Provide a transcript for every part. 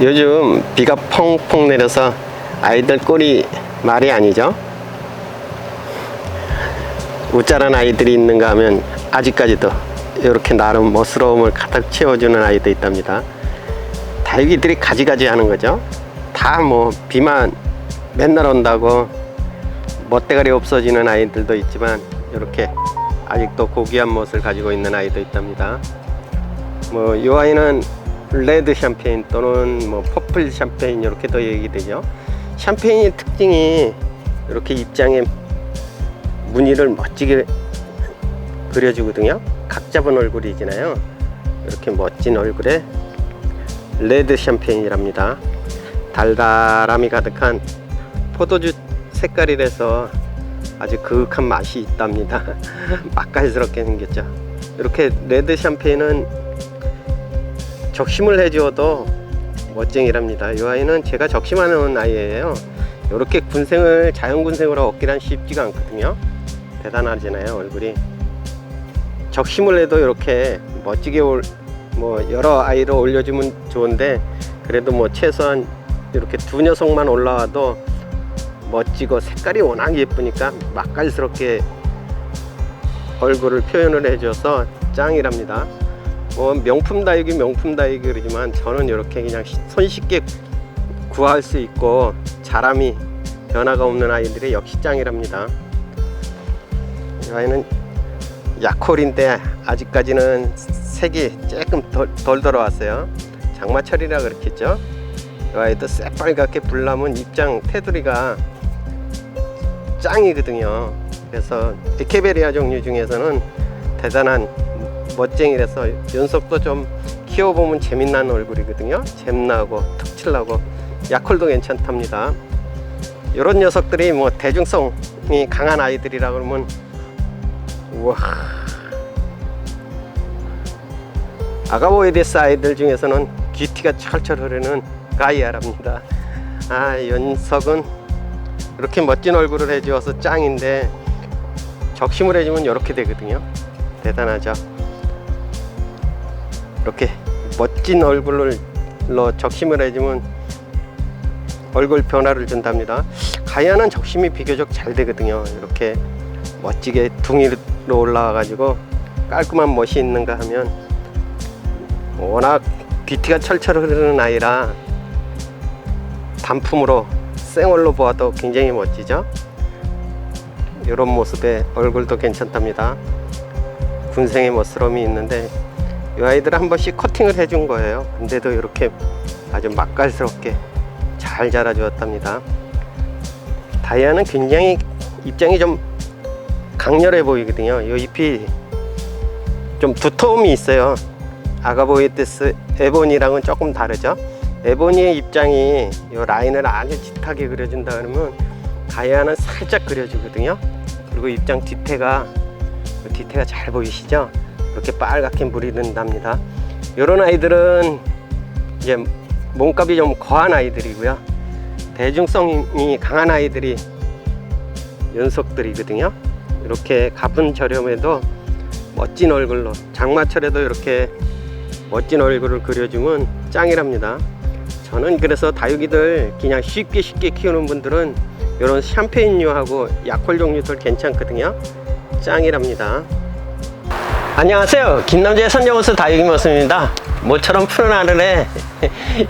요즘 비가 펑펑 내려서 아이들 꼴이 말이 아니죠. 우짜란 아이들이 있는가 하면 아직까지도 이렇게 나름 멋스러움을 가득 채워주는 아이도 있답니다. 다육이들이 가지가지 하는 거죠. 다 뭐 비만 맨날 온다고 멋대가리 없어지는 아이들도 있지만 이렇게 아직도 고귀한 멋을 가지고 있는 아이도 있답니다. 뭐 이 아이는 레드 샴페인 또는 뭐 퍼플 샴페인 이렇게도 얘기되죠. 샴페인의 특징이 이렇게 입장에 무늬를 멋지게 그려주거든요. 각 잡은 얼굴이잖아요. 이렇게 멋진 얼굴에 레드 샴페인이랍니다. 달달함이 가득한 포도주 색깔이라서 아주 그윽한 맛이 있답니다. 맛깔스럽게 생겼죠. 이렇게 레드 샴페인은 적심을 해주어도 멋쟁이랍니다. 이 아이는 제가 적심하는 아이예요. 이렇게 군생을 자연 군생으로 얻기란 쉽지가 않거든요. 대단하잖아요 얼굴이. 적심을 해도 이렇게 멋지게 올, 뭐 여러 아이를 올려주면 좋은데 그래도 뭐 최소한 이렇게 두 녀석만 올라와도 멋지고 색깔이 워낙 예쁘니까 맛깔스럽게 얼굴을 표현을 해줘서 짱이랍니다. 뭐 명품 다육이 명품 다육이 그러지만 저는 이렇게 그냥 시- 손쉽게 구할 수 있고 자람이 변화가 없는 아이들이 역시 짱이랍니다. 이 아이는 약홀인데 아직까지는 색이 조금 덜, 덜 들어왔어요. 장마철이라 그렇겠죠. 이 아이도 새빨갛게 불나면 입장 테두리가 짱이거든요. 그래서 에케베리아 종류 중에서는 대단한 멋쟁이라서 연속도 좀 키워보면 재밌는 얼굴이거든요. 잼나고 툭칠나고 약홀도 괜찮답니다. 이런 녀석들이 뭐 대중성이 강한 아이들이라 그러면 우와 아가보이데스 아이들 중에서는 귀티가 철철 흐르는 가이아랍니다. 아 연석은 이렇게 멋진 얼굴을 해주어서 짱인데 적심을 해주면 이렇게 되거든요. 대단하죠. 이렇게 멋진 얼굴로 적심을 해주면 얼굴 변화를 준답니다. 가야는 적심이 비교적 잘 되거든요. 이렇게 멋지게 둥이로 올라와 가지고 깔끔한 멋이 있는가 하면 워낙 귀티가 철철 흐르는 아이라 단품으로 생얼로 보아도 굉장히 멋지죠. 이런 모습의 얼굴도 괜찮답니다. 군생의 멋스러움이 있는데 이 아이들 한 번씩 커팅을 해준 거예요. 근데도 이렇게 아주 맛깔스럽게 잘 자라주었답니다. 다이아는 굉장히 입장이 좀 강렬해 보이거든요. 이 잎이 좀 두터움이 있어요. 아가보이데스 에보니랑은 조금 다르죠. 에보니의 입장이 이 라인을 아주 짙하게 그려준다 그러면 가야는 살짝 그려주거든요. 그리고 입장 뒤태가 그 뒤태가 잘 보이시죠? 이렇게 빨갛게 물이 든답니다. 이런 아이들은 이제 몸값이 좀 거한 아이들이고요. 대중성이 강한 아이들이 연속들이거든요. 이렇게 값은 저렴해도 멋진 얼굴로 장마철에도 이렇게 멋진 얼굴을 그려주면 짱이랍니다. 저는 그래서 다육이들 그냥 쉽게 쉽게 키우는 분들은 이런 샴페인류하고 약홀 종류들 괜찮거든요. 짱이랍니다. 안녕하세요. 김남재 선정호수 다육이 모습입니다. 모처럼 푸른 하늘에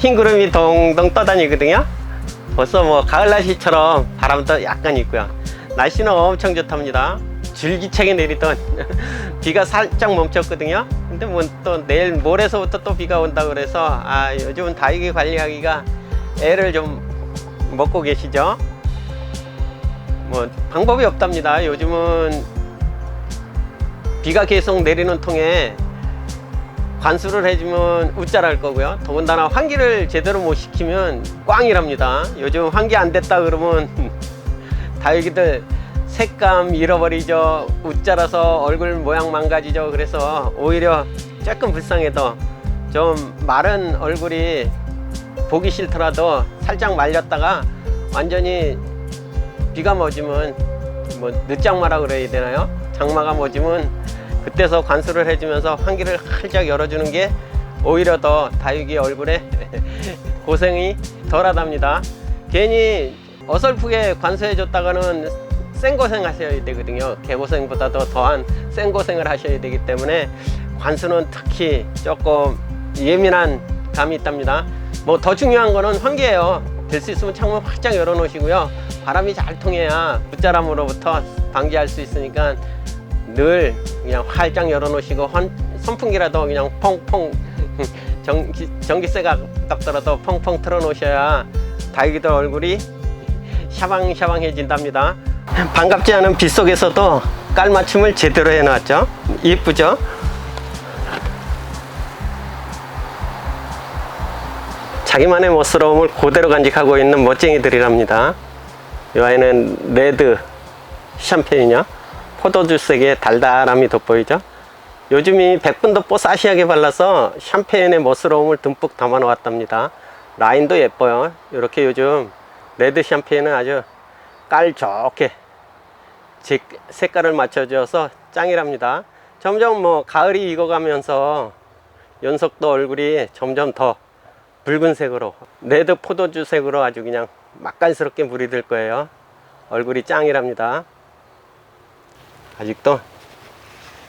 흰 구름이 동동 떠다니거든요. 벌써 뭐 가을 날씨처럼 바람도 약간 있고요. 날씨는 엄청 좋답니다. 줄기차게 내리던 비가 살짝 멈췄거든요. 근데 뭐 또 내일 모레서부터 또 비가 온다 그래서 아 요즘은 다육이 관리하기가 애를 좀 먹고 계시죠. 뭐 방법이 없답니다. 요즘은 비가 계속 내리는 통에 관수를 해주면 우짜랄 거고요. 더군다나 환기를 제대로 못 시키면 꽝이랍니다. 요즘 환기 안 됐다 그러면 다육이들 색감 잃어버리죠. 웃자라서 얼굴 모양 망가지죠. 그래서 오히려 조금 불쌍해도 좀 마른 얼굴이 보기 싫더라도 살짝 말렸다가 완전히 비가 멎으면 뭐 늦장마라 그래야 되나요? 장마가 멎으면 그때서 관수를 해주면서 환기를 활짝 열어주는 게 오히려 더 다육이 얼굴에 고생이 덜하답니다. 괜히 어설프게 관수해 줬다가는 생고생 하셔야 되거든요. 개고생보다도 더한 생고생을 하셔야 되기 때문에 관수는 특히 조금 예민한 감이 있답니다. 뭐 더 중요한 거는 환기예요. 될 수 있으면 창문 활짝 열어 놓으시고요. 바람이 잘 통해야 붓자람으로부터 방지할 수 있으니까 늘 그냥 활짝 열어 놓으시고 헌- 선풍기라도 그냥 펑펑 전기, 전기세가 아깝더라도 펑펑 틀어 놓으셔야 다육이들 얼굴이 샤방샤방해진답니다. 반갑지 않은 빛 속에서도 깔맞춤을 제대로 해놨죠. 이쁘죠? 자기만의 멋스러움을 그대로 간직하고 있는 멋쟁이들이랍니다. 이 아이는 레드 샴페인이요. 포도주색의 달달함이 돋보이죠. 요즘이 백분도 뽀사시하게 발라서 샴페인의 멋스러움을 듬뿍 담아 놓았답니다. 라인도 예뻐요. 이렇게 요즘 레드 샴페인은 아주 깔 좋게 제 색깔을 맞춰줘서 짱이랍니다. 점점 뭐 가을이 익어가면서 연석도 얼굴이 점점 더 붉은색으로 레드 포도주색으로 아주 그냥 맛깔스럽게 물이 들 거예요. 얼굴이 짱이랍니다. 아직도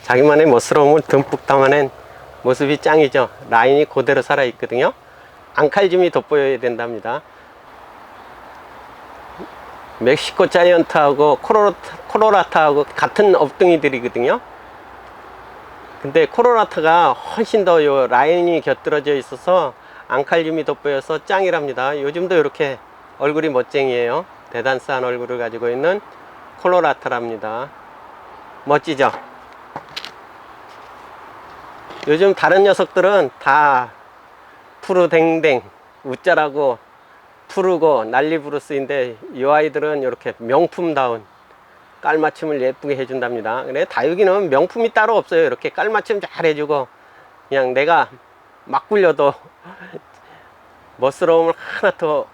자기만의 멋스러움을 듬뿍 담아낸 모습이 짱이죠. 라인이 그대로 살아 있거든요. 앙칼짐이 돋보여야 된답니다. 멕시코 자이언트하고 코로라타, 코로라타하고 같은 업둥이들이거든요. 근데 코로라타가 훨씬 더 요 라인이 곁들어져 있어서 앙칼륨이 돋보여서 짱이랍니다. 요즘도 이렇게 얼굴이 멋쟁이에요. 대단스한 얼굴을 가지고 있는 콜로라타랍니다. 멋지죠? 요즘 다른 녀석들은 다 푸르댕댕 웃자라고 푸르고 난리부르스인데 이 아이들은 이렇게 명품다운 깔맞춤을 예쁘게 해준답니다. 그래 다육이는 명품이 따로 없어요. 이렇게 깔맞춤 잘 해주고 그냥 내가 막 굴려도 멋스러움을 하나 더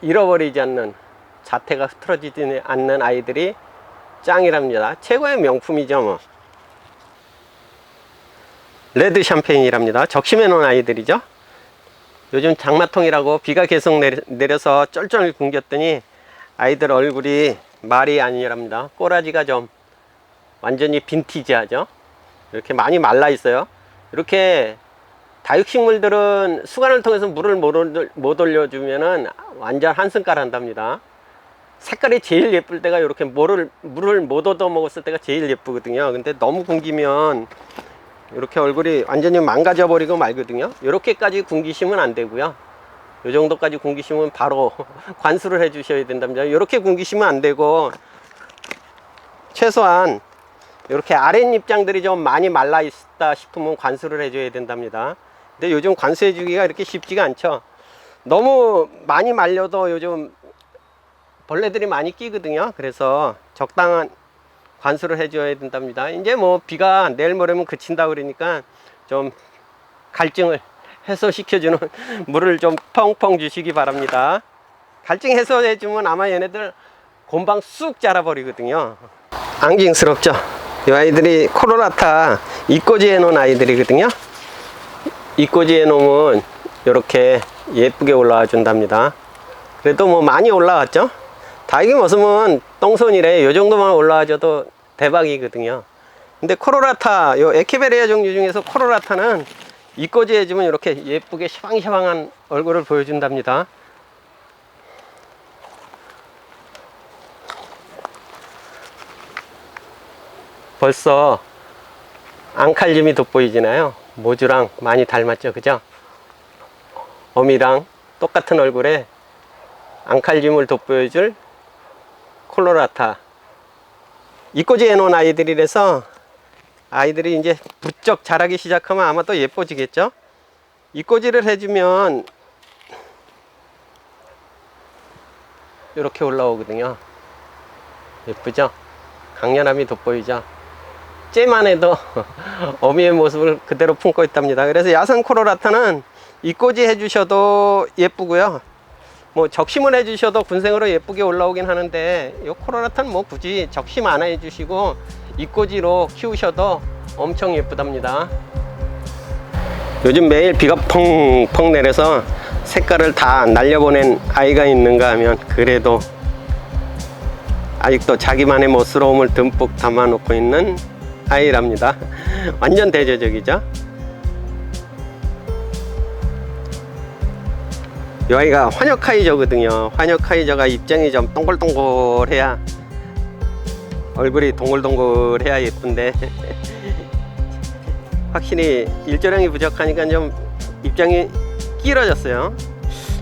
잃어버리지 않는 자태가 흐트러지지 않는 아이들이 짱이랍니다. 최고의 명품이죠 뭐. 레드 샴페인이랍니다. 적심해 놓은 아이들이죠. 요즘 장마통이라고 비가 계속 내려, 내려 서 쩔쩔 굶겼더니 아이들 얼굴이 말이 아니랍니다. 꼬라지가 좀 완전히 빈티지하죠. 이렇게 많이 말라 있어요. 이렇게 다육식물들은 수관을 통해서 물을 못, 올- 못 올려주면은 완전 한승깔 한답니다. 색깔이 제일 예쁠 때가 이렇게 물을, 물을 못 얻어 먹었을 때가 제일 예쁘거든요. 근데 너무 굶기면 이렇게 얼굴이 완전히 망가져 버리고 말거든요. 이렇게까지 굶기시면 안 되고요. 이 정도까지 굶기시면 바로 관수를 해 주셔야 된답니다. 이렇게 굶기시면 안 되고 최소한 이렇게 아랫입장들이 좀 많이 말라 있다 싶으면 관수를 해줘야 된답니다. 근데 요즘 관수해 주기가 이렇게 쉽지가 않죠. 너무 많이 말려도 요즘 벌레들이 많이 끼거든요. 그래서 적당한 관수를 해줘야 된답니다. 이제 뭐 비가 내일 모레면 그친다 그러니까 좀 갈증을 해소시켜주는 물을 좀 펑펑 주시기 바랍니다. 갈증 해소해주면 아마 얘네들 곰방 쑥 자라버리거든요. 앙징스럽죠? 이 아이들이 코로나타 이꼬지 해놓은 아이들이거든요. 이꼬지 해놓으면 이렇게 예쁘게 올라와 준답니다. 그래도 뭐 많이 올라왔죠? 다육이 모습은 똥손이래. 요 정도만 올라와줘도 대박이거든요. 근데 코로라타, 요 에케베리아 종류 중에서 코로라타는 이꼬지 해주면 이렇게 예쁘게 샤방샤방한 얼굴을 보여준답니다. 벌써 앙칼륨이 돋보이지나요? 모주랑 많이 닮았죠, 그죠? 어미랑 똑같은 얼굴에 앙칼륨을 돋보여줄 콜로라타. 이꼬지 해놓은 아이들이라서 아이들이 이제 부쩍 자라기 시작하면 아마 또 예뻐지겠죠? 이꼬지를 해주면 이렇게 올라오거든요. 예쁘죠? 강렬함이 돋보이죠? 째만 해도 어미의 모습을 그대로 품고 있답니다. 그래서 야생 코로라타는 이꼬지 해주셔도 예쁘고요 뭐 적심을 해주셔도 군생으로 예쁘게 올라오긴 하는데 이 코로나탄 뭐 굳이 적심 안 해주시고 이꼬지로 키우셔도 엄청 예쁘답니다. 요즘 매일 비가 펑펑 내려서 색깔을 다 날려보낸 아이가 있는가 하면 그래도 아직도 자기만의 멋스러움을 듬뿍 담아놓고 있는 아이랍니다. 완전 대조적이죠? 이 아이가 환역카이저거든요. 환역카이저가 입장이 좀 동글동글해야 얼굴이 동글동글해야 예쁜데 확실히 일조량이 부족하니까 좀 입장이 길어졌어요.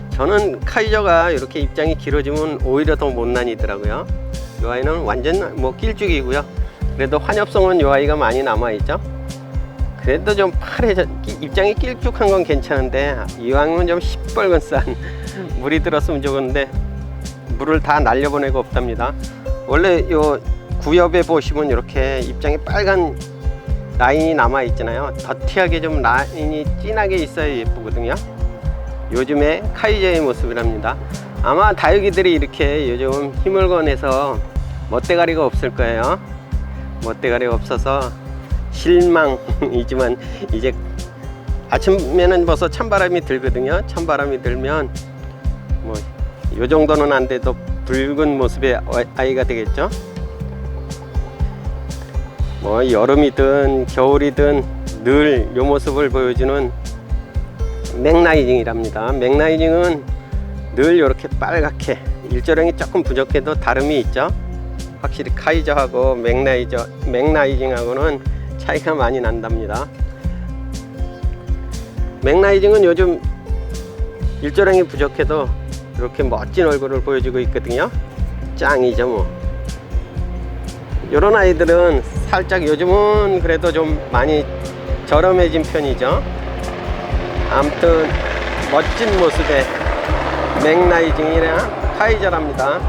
저는 카이저가 이렇게 입장이 길어지면 오히려 더 못난이더라고요. 이 아이는 완전 뭐 길쭉이고요. 그래도 환엽성은 이 아이가 많이 남아 있죠. 그래도 좀 파래져 입장이 길쭉한 건 괜찮은데 이왕이면 좀 시뻘건 싼 물이 들었으면 좋은데 물을 다 날려보내고 없답니다. 원래 요 구엽에 보시면 이렇게 입장이 빨간 라인이 남아 있잖아요. 더티하게 좀 라인이 진하게 있어야 예쁘거든요. 요즘에 카이저의 모습이랍니다. 아마 다육이들이 이렇게 요즘 힘을 건해서 멋대가리가 없을 거예요. 멋대가리가 없어서 실망이지만 이제 아침에는 벌써 찬바람이 들거든요. 찬바람이 들면 뭐 요 정도는 안 돼도 붉은 모습의 아이가 되겠죠. 뭐 여름이든 겨울이든 늘 요 모습을 보여주는 맥라이징이랍니다. 맥라이징은 늘 이렇게 빨갛게 일조량이 조금 부족해도 다름이 있죠. 확실히 카이저하고 맥라이저 맥라이징하고는 차이가 많이 난답니다. 맥라이징은 요즘 일조량이 부족해도 이렇게 멋진 얼굴을 보여주고 있거든요. 짱이죠 뭐. 이런 아이들은 살짝 요즘은 그래도 좀 많이 저렴해진 편이죠. 아무튼 멋진 모습의 맥라이징이나 카이저랍니다.